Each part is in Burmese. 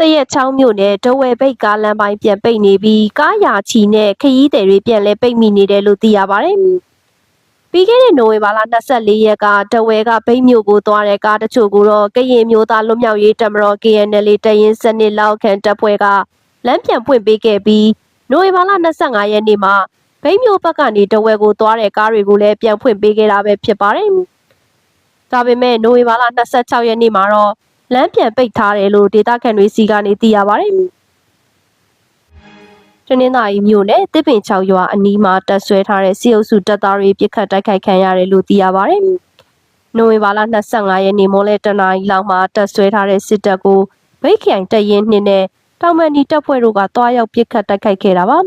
တရက်ချောင်းမြို့နယ်ဒဝယ်ဘိတ်ကားလမ်းပိုင်းပြန်ပိတ်နေပြီးကားရာချီနဲ့ခရီးသည်တွေပြန်လဲပိတ်မိနေတယ်လို့သိရပါတယ်။ပြီးခဲ့တဲ့နိုဝင်ဘာလ24ရက်ကဒဝယ်ကဘိတ်မြို့ကိုသွားတဲ့ကားတချို့ကိုတော့ကရင်မျိုးသားလွတ်မြောက်ရေးတပ်မတော် KNL တရင်စနစ်လောက်ခံတပ်ဖွဲ့ကလမ်းပြန်ဖွင့်ပေးခဲ့ပြီးနိုဝင်ဘာလ25ရက်နေ့မှာဘိတ်မြို့ဘက်ကနေဒဝယ်ကိုသွားတဲ့ကားတွေကိုလည်းပြန်ဖွင့်ပေးခဲ့တာပဲဖြစ်ပါတယ်။ဒါပေမဲ့နိုဝင်ဘာလ26ရက်နေ့မှာတော့ လမ်းပြန်ပိတ်ထားတယ်လို့ဒေသခံတွေစီကနေသိရပါတယ်။တနင်္သာရီမြို့နယ်တစ်ပင်ချောက်ရွာအနီးမှာတပ်ဆွဲထားတဲ့စီအုပ်စုတပ်သားတွေပြစ်ခတ်တိုက်ခိုက်ခံရတယ်လို့သိရပါတယ်။နိုဝင်ဘာလ25ရက်နေ့မိုးလဲတနာရီလောက်မှာတပ်ဆွဲထားတဲ့စစ်တပ်ကိုဗိတ်ခိုင်တပ်ရင်းနှင်းနဲ့တောင်မန်ဒီတပ်ဖွဲ့တို့ကတွားရောက်ပြစ်ခတ်တိုက်ခိုက်ခဲ့တာပါ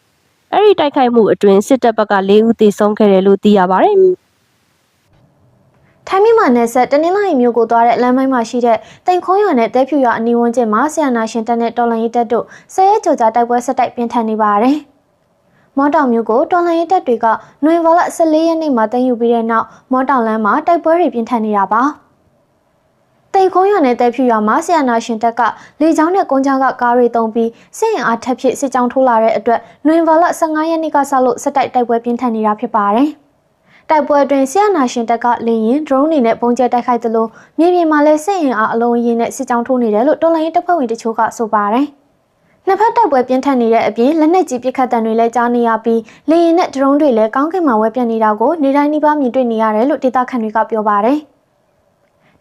။အဲ့ဒီတိုက်ခိုက်မှုအတွင်းစစ်တပ်ဘက်က၄ဦးသေဆုံးခဲ့တယ်လို့သိရပါတယ်။ ထိုင်းမြန်မာနယ်ဆက်တနင်္လာရီမြို့ကိုသွားတဲ့လမ်းမိုင်းမှာရှိတဲ့တိန်ခုံးရွာနဲ့တဲဖြူရွာအနီးဝန်းကျင်မှာဆီယနာရှင်တပ်နဲ့တော်လန်ရေးတပ်တို့ဆဲရဲကြော်ကြတိုက်ပွဲဆက်တိုက်ပြင်းထန်နေပါတယ်။မော်တောင်မြို့ကိုတော်လန်ရေးတပ်တွေကနွေဘာလ14ရက်နေ့မှာတင်ယူပြီးတဲ့နောက်မော်တောင်လမ်းမှာတိုက်ပွဲတွေပြင်းထန်နေတာပါ။တိန်ခုံးရွာနဲ့တဲဖြူရွာမှာဆီယနာရှင်တပ်ကလေကြောင်းနဲ့ကုန်းချောင်းကကားတွေတုံးပြီးစစ်ရင်အားထက်ဖြစ်စစ်ကြောင်းထိုးလာတဲ့အတွက်နွေဘာလ15ရက်နေ့ကစလို့ဆက်တိုက်တိုက်ပွဲပြင်းထန်နေတာဖြစ်ပါတယ်။ တိုက်ပွဲအတွင်းဆီယနာရှင်တပ်ကလေရင် drone တွေနဲ့ပုံကျဲတိုက်ခိုက်သလိုမြေပြင်မှာလည်းစစ်ရင်အားအလုံးအင်းနဲ့စစ်ကြောင်းထိုးနေတယ်လို့တော်လိုင်းတပ်ဖွဲ့ဝင်တချို့ကဆိုပါတယ်။နှစ်ဖက်တိုက်ပွဲပြင်းထန်နေတဲ့အပြင်လက်နက်ကြီးပစ်ခတ်တံတွေလည်းကြားနေရပြီးလေရင်နဲ့ drone တွေလည်းကောင်းကင်မှာဝဲပြတ်နေတာကိုနေတိုင်းနှိပါမြင်တွေ့နေရတယ်လို့ဒေသခံတွေကပြောပါတယ်။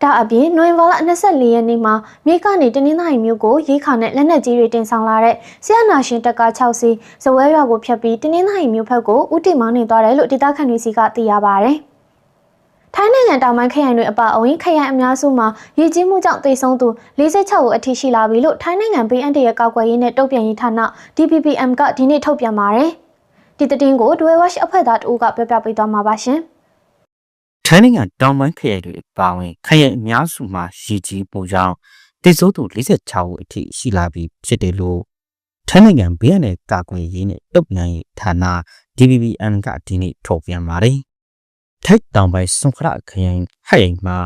ဒါအပြင်နိုဝင်ဘာလ24ရက်နေ့မှာမြေကနေတနင်္သာရီမြို့ကိုရေခါနဲ့လက်နက်ကြီးတွေတင်ဆောင်လာတဲ့ဆီယနာရှင်တပ်က6စီးဇဝဲရွာကိုဖျက်ပြီးတနင်္သာရီမြို့ဘက်ကိုဥတီမောင်းနေသွားတယ်လို့ဒေသခံတွေစီကသိရပါဗျ။ထိုင်းနိုင်ငံတောင်ပိုင်းခရိုင်တွေအပအဝင်ခရိုင်အများစုမှာရည်ကြီးမှုကြောင့်တိတ်ဆုံးသူ46ဦးအထိရှိလာပြီလို့ထိုင်းနိုင်ငံဘေးအန္တရာယ်ကောက်ွယ်ရေးနဲ့တုံ့ပြန်ရေးဌာန DPPM ကဒီနေ့ထုတ်ပြန်ပါတယ်။ဒီသတင်းကိုဒွေဝက်အဖွဲ့သားတဦးကပြောပြပေးသွားမှာပါရှင်။ ထိုင်းနိုင်ငံတောင်ပိုင်းခရိုင်တွေအပါအဝင်ခရိုင်အများစုမှာရည်ကြီးမှုကြောင့်တိတ်ဆိုးသူ46ဦးအထိရှိလာပြီးဖြစ်တယ်လို့ထိုင်းနိုင်ငံဘေးရန်နယ်ကာကွယ်ရေးနဲ့တုတ်ပြန်ရေးဌာန DBBN ကဒီနေ့ထုတ်ပြန်ပါတယ်။ထိုက်တောင်ပိုင်းစွန်ခရခရိုင်ဟိုင်မှာ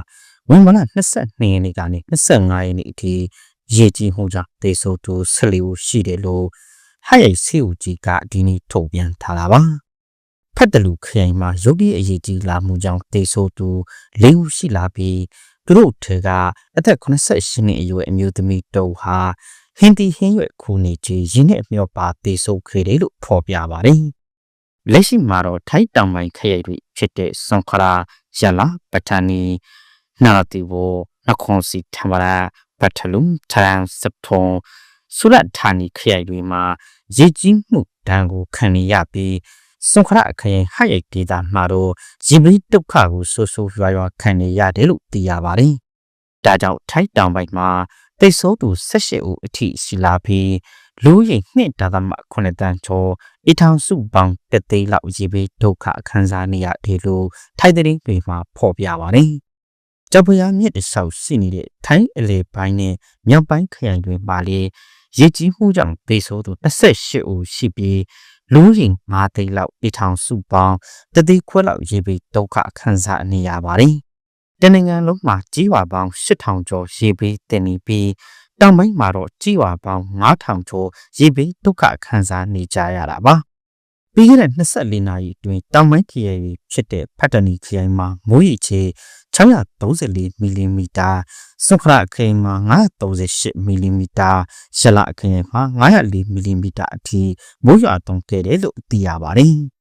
ဝင်မလာ22ရက်နေ့ကနေ25ရက်နေ့အထိရေကြီးမှုကြောင့်တိတ်ဆိုးသူ14ဦးရှိတယ်လို့ဟိုင်စီဦးကြီးကဒီနေ့ထုတ်ပြန်ထားတာပါ။ ဖက်တလူခရိုင်မှာရုတ်တရက်အရေးကြီးလာမှုကြောင့်တေဆိုးသူ၄ဦးရှိလာပြီးသူတို့ထဲကအသက်88နှစ်အရွယ်အမျိုးသမီးတုံဟာဟင်တီဟင်းရွက်ခုနေကြီးရင်းနဲ့အမျောပါတေဆိုးခဲ့တယ်လို့ဖော်ပြပါတယ်။လက်ရှိမှာတော့ထိုက်တောင်ပိုင်းခရိုင်တွေဖြစ်တဲ့စွန်ခရာရလာပထနီနာတီဝနခွန်စီထမရာပထလုံထရန်စပ်ထုံဆူရတ်ဌာနီခရိုင်တွေမှာရေကြီးမှုဒဏ်ကိုခံရပြီး စွန်ခရအခရင်ဟရိုက်ဒေတာမှာတော့ဂျီဘလီဒုက္ခကိုဆိုးဆိုးရွားရွားခံနေရတယ်လို့သိရပါတယ်။ဒါကြောင့်ထိုက်တောင်ပိုင်းမှာတိတ်ဆိုးသူ18ဦးအထိရှိလာပြီးလူရင်နှစ်ဒါသမ9တန်းကျော်အထောင်စုပေါင်းတသိန်းလောက်ဂျီဘလီဒုက္ခခံစားနေရတယ်လို့ထိုက်တဲ့တွေမှာဖော်ပြပါတယ်။ကြပွေရမြစ်တဆောက်ရှိနေတဲ့ထိုင်းအလေပိုင်းနဲ့မြောက်ပိုင်းခရိုင်တွေမှာလေရည်ကြီးမှုကြောင့်ဒေဆိုးသူ28ဦးရှိပြီး လူရင်၅သိန်းလောက်အထောင်စုပေါင်းတသိခွဲလောက်ရေပေဒုက္ခခံစားနေရပါတယ်။တနင်္ဂနွေလုံးမှာကြီးဝါပေါင်း8000ကျော်ရေပေတင်နေပြီးတောင်ပိုင်းမှာတော့ကြီးဝါပေါင်း9000ကျော်ရေပေဒုက္ခခံစားနေကြရတာပါ။ပြီးခဲ့တဲ့24နာရီအတွင်းတောင်ပိုင်းခရိုင်ဖြစ်တဲ့ဖတ်တနီခရိုင်မှာမိုးရေချေ 634မီလီမီတာစွခရခရိုင်မှာ938မီလီမီတာရှလခရိုင်မှာ904မီလီမီတာအထိမိုးရွာသွန်းခဲ့တယ်လို့သိရပါတယ်။